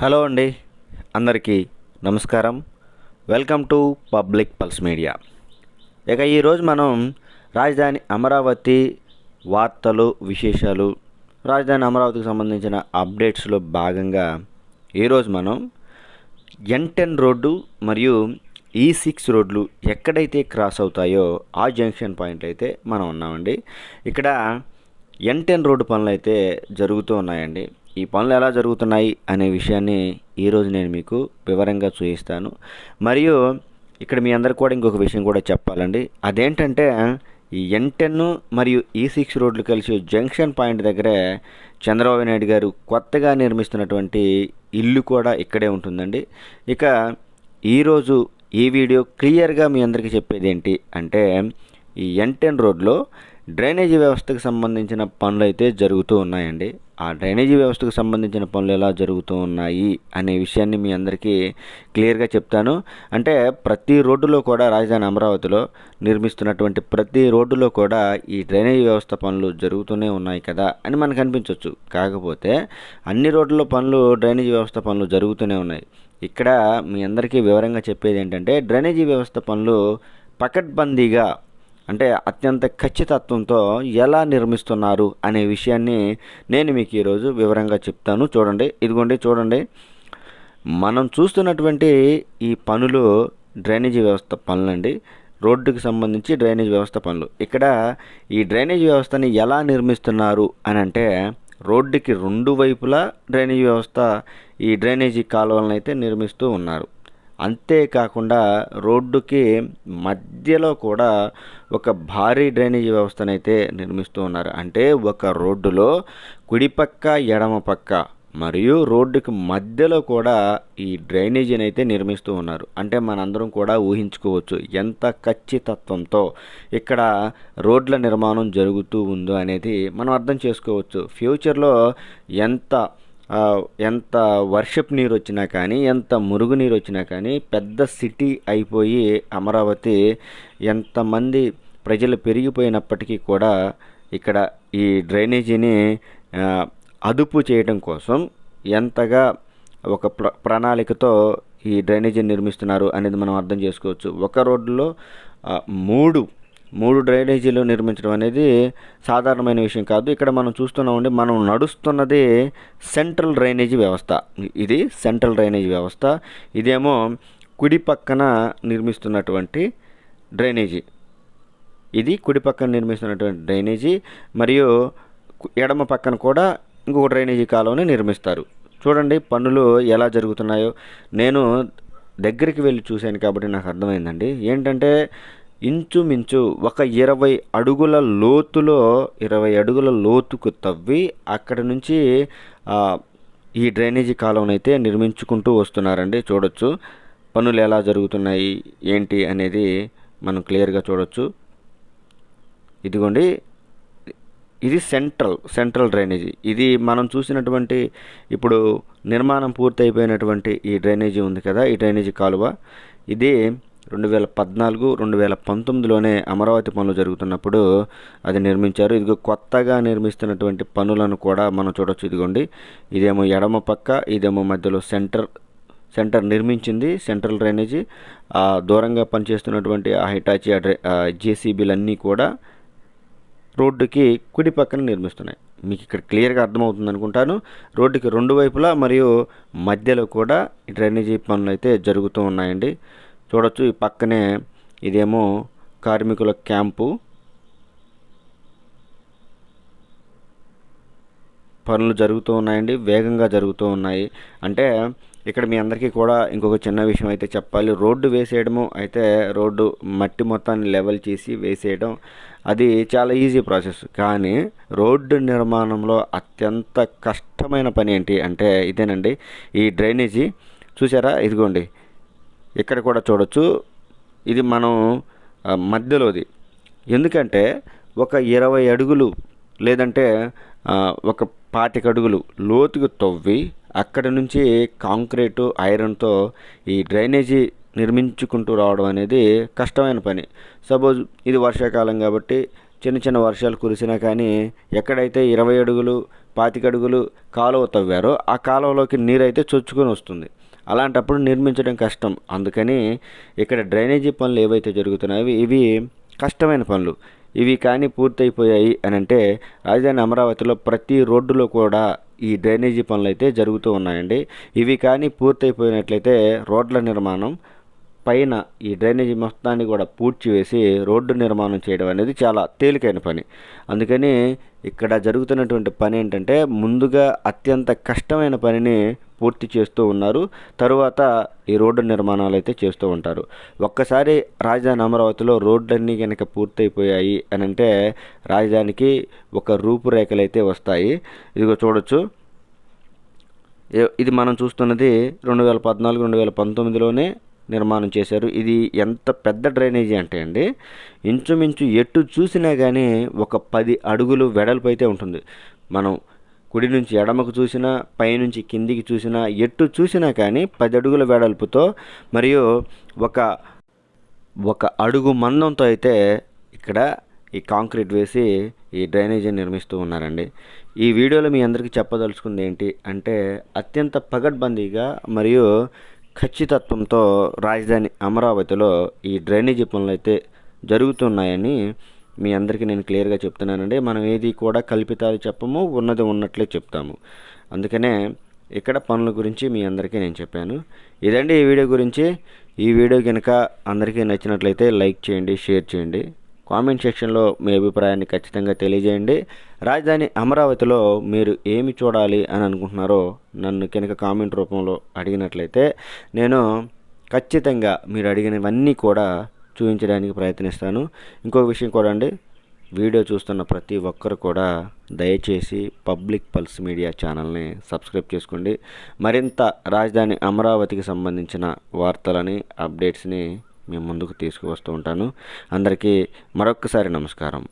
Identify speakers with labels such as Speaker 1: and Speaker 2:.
Speaker 1: Hello అండి అందరికీ నమస్కారం. Welcome to Public Pulse Media. ఇక ఈరోజు మనం రాజధాని అమరావతి వార్తలు విశేషాలు రాజధాని అమరావతికి సంబంధించిన అప్డేట్స్లో భాగంగా ఈరోజు మనం ఎన్ టెన్ రోడ్డు మరియు ఈ సిక్స్ రోడ్లు ఎక్కడైతే క్రాస్ అవుతాయో ఆ జంక్షన్ పాయింట్ అయితే మనం ఉన్నామండి. ఇక్కడ ఎన్ టెన్ రోడ్డు పనులు అయితే జరుగుతూ ఉన్నాయండి. ఈ పనులు ఎలా జరుగుతున్నాయి అనే విషయాన్ని ఈరోజు నేను మీకు వివరంగా చూపిస్తాను. మరియు ఇక్కడ మీ అందరికి కూడా ఇంకొక విషయం కూడా చెప్పాలండి. అదేంటంటే ఈ ఎన్ టెన్ మరియు ఈ సిక్స్ రోడ్లు కలిసి జంక్షన్ పాయింట్ దగ్గరే చంద్రబాబు నాయుడు గారు కొత్తగా నిర్మిస్తున్నటువంటి ఇల్లు కూడా ఇక్కడే ఉంటుందండి. ఇక ఈరోజు ఈ వీడియో క్లియర్గా మీ అందరికీ చెప్పేది ఏంటి అంటే ఈ ఎన్ టెన్ రోడ్లో డ్రైనేజీ వ్యవస్థకు సంబంధించిన పనులు అయితే జరుగుతూ ఉన్నాయండి. ఆ డ్రైనేజీ వ్యవస్థకు సంబంధించిన పనులు ఎలా జరుగుతూ ఉన్నాయి అనే విషయాన్ని మీ అందరికీ క్లియర్గా చెప్తాను. అంటే ప్రతి రోడ్డులో కూడా రాజధాని అమరావతిలో నిర్మిస్తున్నటువంటి ప్రతి రోడ్డులో కూడా ఈ డ్రైనేజీ వ్యవస్థ పనులు జరుగుతూనే ఉన్నాయి కదా అని మనకు అనిపించవచ్చు కాకపోతే అన్ని రోడ్లలో పనులు డ్రైనేజీ వ్యవస్థ పనులు జరుగుతూనే ఉన్నాయి. ఇక్కడ మీ అందరికీ వివరంగా చెప్పేది ఏంటంటే డ్రైనేజీ వ్యవస్థ పనులు పకడ్బందీగా అంటే అత్యంత ఖచ్చితత్వంతో ఎలా నిర్మిస్తున్నారు అనే విషయాన్ని నేను మీకు ఈరోజు వివరంగా చెప్తాను. చూడండి ఇదిగోండి చూడండి. మనం చూస్తున్నటువంటి ఈ పనులు డ్రైనేజీ వ్యవస్థ పనులండి. రోడ్డుకి సంబంధించి డ్రైనేజ్ వ్యవస్థ పనులు. ఇక్కడ ఈ డ్రైనేజ్ వ్యవస్థని ఎలా నిర్మిస్తున్నారు అని అంటే రోడ్డుకి రెండు వైపులా డ్రైనేజ్ వ్యవస్థ ఈ డ్రైనేజీ కాలువలను అయితే నిర్మిస్తూ ఉన్నారు. అంతేకాకుండా రోడ్డుకి మధ్యలో కూడా ఒక భారీ డ్రైనేజీ వ్యవస్థనైతే నిర్మిస్తూ ఉన్నారు. అంటే ఒక రోడ్డులో కుడిపక్క ఎడమ పక్క మరియు రోడ్డుకి మధ్యలో కూడా ఈ డ్రైనేజీని అయితే నిర్మిస్తూ ఉన్నారు. అంటే మనందరం కూడా ఊహించుకోవచ్చు ఎంత ఖచ్చితత్వంతో ఇక్కడ రోడ్ల నిర్మాణం జరుగుతూ ఉందో అనేది మనం అర్థం చేసుకోవచ్చు. ఫ్యూచర్లో ఎంత ఎంత వర్షపు నీరు వచ్చినా కానీ ఎంత మురుగు నీరు వచ్చినా కానీ పెద్ద సిటీ అయిపోయి అమరావతి ఎంతమంది ప్రజలు పెరిగిపోయినప్పటికీ కూడా ఇక్కడ ఈ డ్రైనేజీని అదుపు చేయడం కోసం ఎంతగా ఒక ప్ర ప్రణాళికతో ఈ డ్రైనేజీని నిర్మిస్తున్నారు అనేది మనం అర్థం చేసుకోవచ్చు. ఒక రోడ్డులో మూడు మూడు డ్రైనేజీలు నిర్మించడం అనేది సాధారణమైన విషయం కాదు. ఇక్కడ మనం చూస్తున్నామండి మనం నడుస్తున్నది సెంట్రల్ డ్రైనేజీ వ్యవస్థ. ఇది సెంట్రల్ డ్రైనేజీ వ్యవస్థ. ఇదేమో కుడి పక్కన నిర్మిస్తున్నటువంటి డ్రైనేజీ. ఇది కుడి పక్కన నిర్మిస్తున్నటువంటి డ్రైనేజీ. మరియు ఎడమ పక్కన కూడా ఇంకొక డ్రైనేజీ కాలువని నిర్మిస్తారు. చూడండి పనులు ఎలా జరుగుతున్నాయో. నేను దగ్గరికి వెళ్ళి చూశాను కాబట్టి నాకు అర్థమైందండి. ఏంటంటే ఇంచుమించు ఒక ఇరవై అడుగుల లోతులో ఇరవై అడుగుల లోతుకు తవ్వి అక్కడ నుంచి ఈ డ్రైనేజీ కాలువనైతే నిర్మించుకుంటూ వస్తున్నారండి. చూడొచ్చు. పనులు ఎలా జరుగుతున్నాయి ఏంటి అనేది మనం క్లియర్గా చూడొచ్చు. ఇదిగోండి. ఇది సెంట్రల్ సెంట్రల్ డ్రైనేజీ. ఇది మనం చూసినటువంటి ఇప్పుడు నిర్మాణం పూర్తయిపోయినటువంటి ఈ డ్రైనేజీ ఉంది కదా ఈ డ్రైనేజీ కాలువ. ఇది రెండు వేల పద్నాలుగు రెండు వేల పంతొమ్మిదిలోనే అమరావతి పనులు జరుగుతున్నప్పుడు అది నిర్మించారు. ఇదిగో కొత్తగా నిర్మిస్తున్నటువంటి పనులను కూడా మనం చూడొచ్చు. ఇదిగోండి ఇదేమో ఎడమ పక్క ఇదేమో మధ్యలో సెంటర్ సెంటర్ నిర్మించింది సెంట్రల్ డ్రైనేజీ. దూరంగా పనిచేస్తున్నటువంటి ఆ హిటాచి జేసీబీలన్నీ కూడా రోడ్డుకి కుడి పక్కన నిర్మిస్తున్నాయి. మీకు ఇక్కడ క్లియర్గా అర్థమవుతుంది అనుకుంటాను. రోడ్డుకి రెండు వైపులా మరియు మధ్యలో కూడా డ్రైనేజీ పనులు అయితే జరుగుతూ ఉన్నాయండి. చూడొచ్చు. ఈ పక్కనే ఇదేమో కార్మికుల క్యాంపు. పనులు జరుగుతూ ఉన్నాయండి. వేగంగా జరుగుతూ ఉన్నాయి. అంటే ఇక్కడ మీ అందరికీ కూడా ఇంకొక చిన్న విషయం అయితే చెప్పాలి. రోడ్డు వేసేయడము అయితే రోడ్డు మట్టి మొత్తాన్ని లెవెల్ చేసి వేసేయడం అది చాలా ఈజీ ప్రాసెస్. కానీ రోడ్డు నిర్మాణంలో అత్యంత కష్టమైన పని ఏంటి అంటే ఇదేనండి. ఈ డ్రైనేజీ చూసారా? ఇదిగోండి. ఇక్కడ కూడా చూడొచ్చు. ఇది మనం మధ్యలోది. ఎందుకంటే ఒక ఇరవై అడుగులు లేదంటే ఒక పాతిక అడుగులు లోతుకు తవ్వి అక్కడ నుంచి కాంక్రీటు ఐరన్తో ఈ డ్రైనేజీ నిర్మించుకుంటూ రావడం అనేది కష్టమైన పని. సపోజ్ ఇది వర్షాకాలం కాబట్టి చిన్న చిన్న వర్షాలు కురిసినా కానీ ఎక్కడైతే ఇరవై అడుగులు పాతిక అడుగులు కాలువ తవ్వారో ఆ కాలువలోకి నీరు అయితే చొచ్చుకొని వస్తుంది. అలాంటప్పుడు నిర్మించడం కష్టం. అందుకని ఇక్కడ డ్రైనేజీ పనులు ఏవైతే జరుగుతున్నాయో ఇవి కష్టమైన పనులు. ఇవి కానీ పూర్తయిపోయాయి అని అంటే రాజధాని అమరావతిలో ప్రతి రోడ్డులో కూడా ఈ డ్రైనేజీ పనులు అయితే జరుగుతూ ఉన్నాయండి. ఇవి కానీ పూర్తయిపోయినట్లయితే రోడ్ల నిర్మాణం పైన ఈ డ్రైనేజీ మొత్తాన్ని కూడా పూడ్చివేసి రోడ్డు నిర్మాణం చేయడం అనేది చాలా తేలికైన పని. అందుకని ఇక్కడ జరుగుతున్నటువంటి పని ఏంటంటే ముందుగా అత్యంత కష్టమైన పనిని పూర్తి చేస్తూ ఉన్నారు. తరువాత ఈ రోడ్డు నిర్మాణాలు అయితే చేస్తూ ఉంటారు. ఒక్కసారి రాజధాని అమరావతిలో రోడ్లన్నీ కనుక పూర్తయిపోయాయి అని అంటే రాజధానికి ఒక రూపురేఖలు అయితే వస్తాయి. ఇదిగో చూడొచ్చు. ఇది మనం చూస్తున్నది రెండు వేల పద్నాలుగు రెండు వేల పంతొమ్మిదిలోనే నిర్మాణం చేశారు. ఇది ఎంత పెద్ద డ్రైనేజీ అంటే అండి ఇంచుమించు ఎటు చూసినా కానీ ఒక పది అడుగులు వెడల్పు అయితే ఉంటుంది. మనం కుడి నుంచి ఎడమకు చూసినా పైనుంచి కిందికి చూసినా ఎట్టు చూసినా కానీ పది అడుగుల వెడల్పుతో మరియు ఒక ఒక అడుగు మందంతో అయితే ఇక్కడ ఈ కాంక్రీట్ వేసి ఈ డ్రైనేజీని నిర్మిస్తూ ఉన్నారండి. ఈ వీడియోలో మీ అందరికీ చెప్పదలుచుకుంది ఏంటి అంటే అత్యంత పగడ్బందీగా మరియు ఖచ్చితత్వంతో రాజధాని అమరావతిలో ఈ డ్రైనేజీ పనులు అయితే జరుగుతున్నాయని మీ అందరికీ నేను క్లియర్గా చెప్తున్నానండి. మనం ఏది కూడా కల్పితాలు చెప్పము ఉన్నది ఉన్నట్లే చెప్తాము. అందుకనే ఇక్కడ పనుల గురించి మీ అందరికీ నేను చెప్పాను. ఇదండి ఈ వీడియో గురించి. ఈ వీడియో కనుక అందరికీ నచ్చినట్లయితే లైక్ చేయండి షేర్ చేయండి. కామెంట్ సెక్షన్లో మీ అభిప్రాయాన్ని ఖచ్చితంగా తెలియజేయండి. రాజధాని అమరావతిలో మీరు ఏమి చూడాలి అని అనుకుంటున్నారో నన్ను కనుక కామెంట్ రూపంలో అడిగినట్లయితే నేను ఖచ్చితంగా మీరు అడిగినవన్నీ కూడా చూపించడానికి ప్రయత్నిస్తాను. ఇంకొక విషయం కూడా అండి వీడియో చూస్తున్న ప్రతి ఒక్కరు కూడా దయచేసి పబ్లిక్ పల్స్ మీడియా ఛానల్ని సబ్స్క్రైబ్ చేసుకోండి. మరింత రాజధాని అమరావతికి సంబంధించిన వార్తలని అప్డేట్స్ని మేము ముందుకు తీసుకువస్తూ ఉంటాను. అందరికీ మరొక్కసారి నమస్కారం.